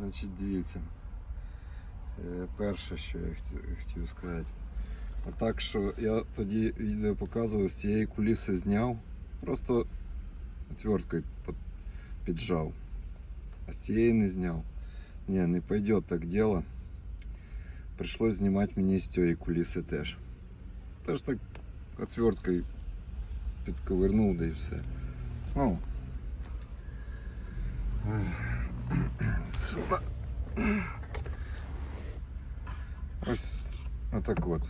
Значить, дивіться. Е, Перше, що я хті- хотів сказати. А так, що я тоді відео показував, з цієї куліси зняв, просто отверткою под- піджав. А з цієї не зняв. Ні, не пойдет так дело. Пришлось знімати мені з цієї куліси теж. Теж так отверткою підковернув, да і все. Ну. Сюди. Ось отак от.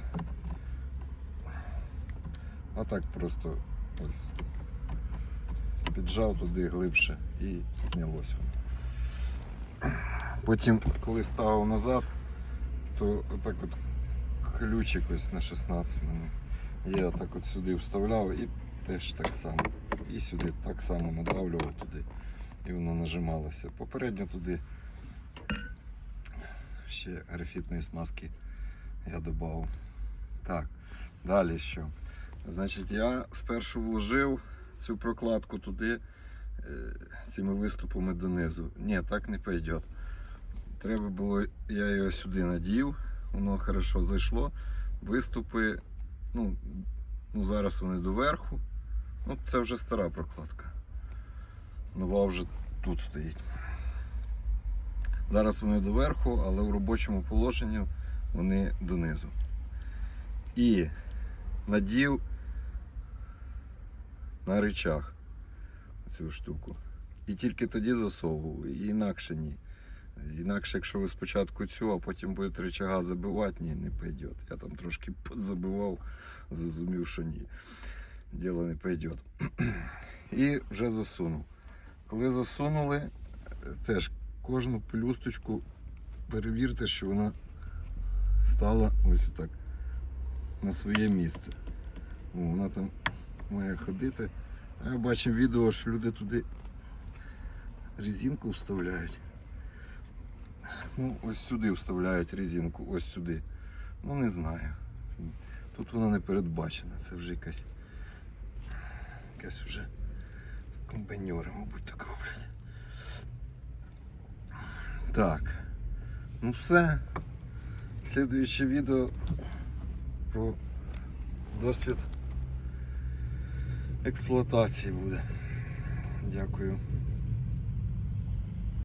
А так просто ось піджав туди глибше і знялось воно. Потім, коли ставив назад, то отак от ключик ось на 16 мене. Я отак от сюди вставляв і теж так само. І сюди так само надавлював туди. І воно нажималося. Попередньо туди ще графітної смазки я додав. Так, далі що? Значить, я спершу вложив цю прокладку туди е, цими виступами донизу. Ні, так не пойде. Треба було, я його сюди надів, воно хорошо зайшло. Виступи, ну, ну зараз вони доверху. Ну, це вже стара прокладка. Нова вже тут стоїть. Зараз вони доверху, але в робочому положенні вони донизу. І надів на речах цю штуку. І тільки тоді засовував, і інакше ні. Інакше, якщо ви спочатку цю, а потім будете речага забивати, ні, не пойде. Я там трошки подзабивав, зрозумів, що ні. Діло не пойде. І вже засунув. Коли засунули, теж кожну пелюсточку перевірте, що вона стала ось так на своє місце. О, вона там має ходити. А я бачив відео, що люди туди резинку вставляють. Ну, ось сюди вставляють резинку, ось сюди. Ну не знаю. Тут вона не передбачена, це вже якась якась вже це мабуть, так Так. Ну все. Слідуюче відео про досвід експлуатації буде. Дякую.